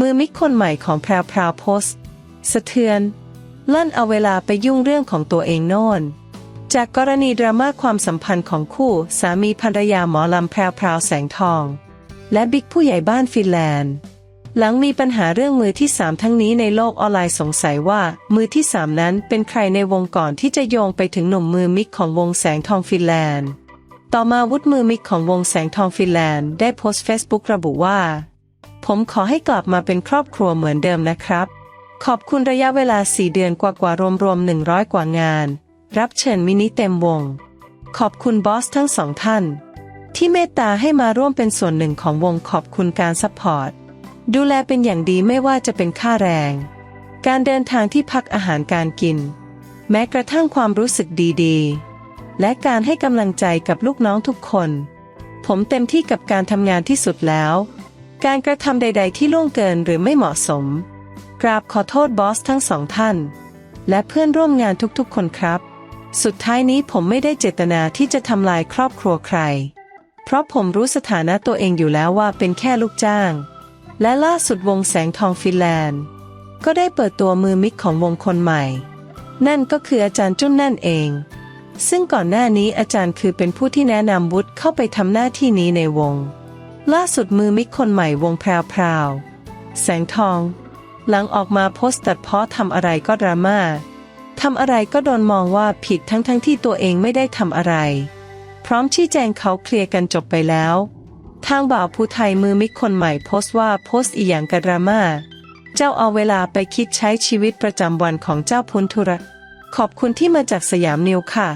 มือมิกคนใหม่ของแพรวพราวโพสต์สะเทือนเล่นเอาเวลาไปยุ่งเรื่องของตัวเองโน่น จากกรณีดราม่าความสัมพันธ์ของคู่สามีภรรยาหมอลำแพรวพราวแสงทอง และบิ๊กผู้ใหญ่บ้านฟินแลนด์ หลังมีปัญหาเรื่องมือที่สามทั้งนี้ในโลกออนไลน์สงสัยว่า มือที่สามนั้นเป็นใครในวงก่อนที่จะโยงไปถึงหนุ่มมือมิกของวงแสงทองฟินแลนด์ ต่อมาวุฒิมือมิกของวงแสงทองฟินแลนด์ได้โพสต์เฟซบุ๊กระบุว่า ผมขอให้กลับมาเป็นครอบครัวเหมือนเดิมนะครับ ขอบคุณระยะเวลา 4 เดือนกว่าๆรวมๆ100 กว่างาน รับเชิญมินิเต็มวง ขอบคุณบอสทั้งสองท่าน ที่เมตตาให้มาร่วมเป็นส่วนหนึ่งของวงขอบคุณการซัพพอร์ตดูแลเป็นอย่างดีไม่ว่าจะเป็นค่าแรง การเดินทางที่พักอาหารการกิน แม้กระทั่งความรู้สึกดีๆ และการให้กำลังใจกับลูกน้องทุกคน ผมเต็มที่กับการทำงานที่สุดแล้ว การกระทำใด ๆ ที่ล่วงเกินหรือไม่เหมาะสม กราบขอโทษบอสทั้งสองท่าน และเพื่อนร่วมงานทุกๆ คนครับ สุดท้ายนี้ผมไม่ได้เจตนาที่จะทำลายครอบครัวใคร เพราะผมรู้สถานะตัวเองอยู่แล้วว่าเป็นแค่ลูกจ้าง และล่าสุดวงแสงทองฟินแลนด์ ก็ได้เปิดตัวมือมิกของวงคนใหม่ นั่นก็คืออาจารย์จุ้นนั่นเอง ซึ่งก่อนหน้านี้อาจารย์คือเป็นผู้ที่แนะนำวุฒิเข้าไปทำหน้าที่นี้ในวง ล่าสุดมือมิกคนใหม่วงแพรวพราวแสงทอง หลังออกมาโพสต์ตัดเพาะทำอะไรก็ดราม่าทำอะไรก็โดนมองว่าผิดทั้งที่ตัวเองไม่ได้ทำอะไร พร้อมชี้แจงเขาเคลียร์กันจบไปแล้ว ทางบ่าวผู้ไทยมือมิกคนใหม่โพสต์ว่าโพสต์อีหยังกบดราม่าเจ้าเอาเวลาไปคิดใช้ชีวิตประจำวันของเจ้าพุนธุระขอบคุณที่มาจากสยามนิวค่ะ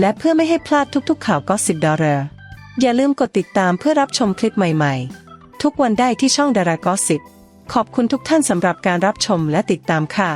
และเพื่อไม่ให้พลาดทุกๆข่าวก็สิบดอลลาร์อย่าลืมกดติดตามเพื่อรับชมคลิปใหม่ๆ ทุกวันได้ที่ช่องดารากอสิบขอบคุณทุกท่านสำหรับการรับชมและติดตามค่ะ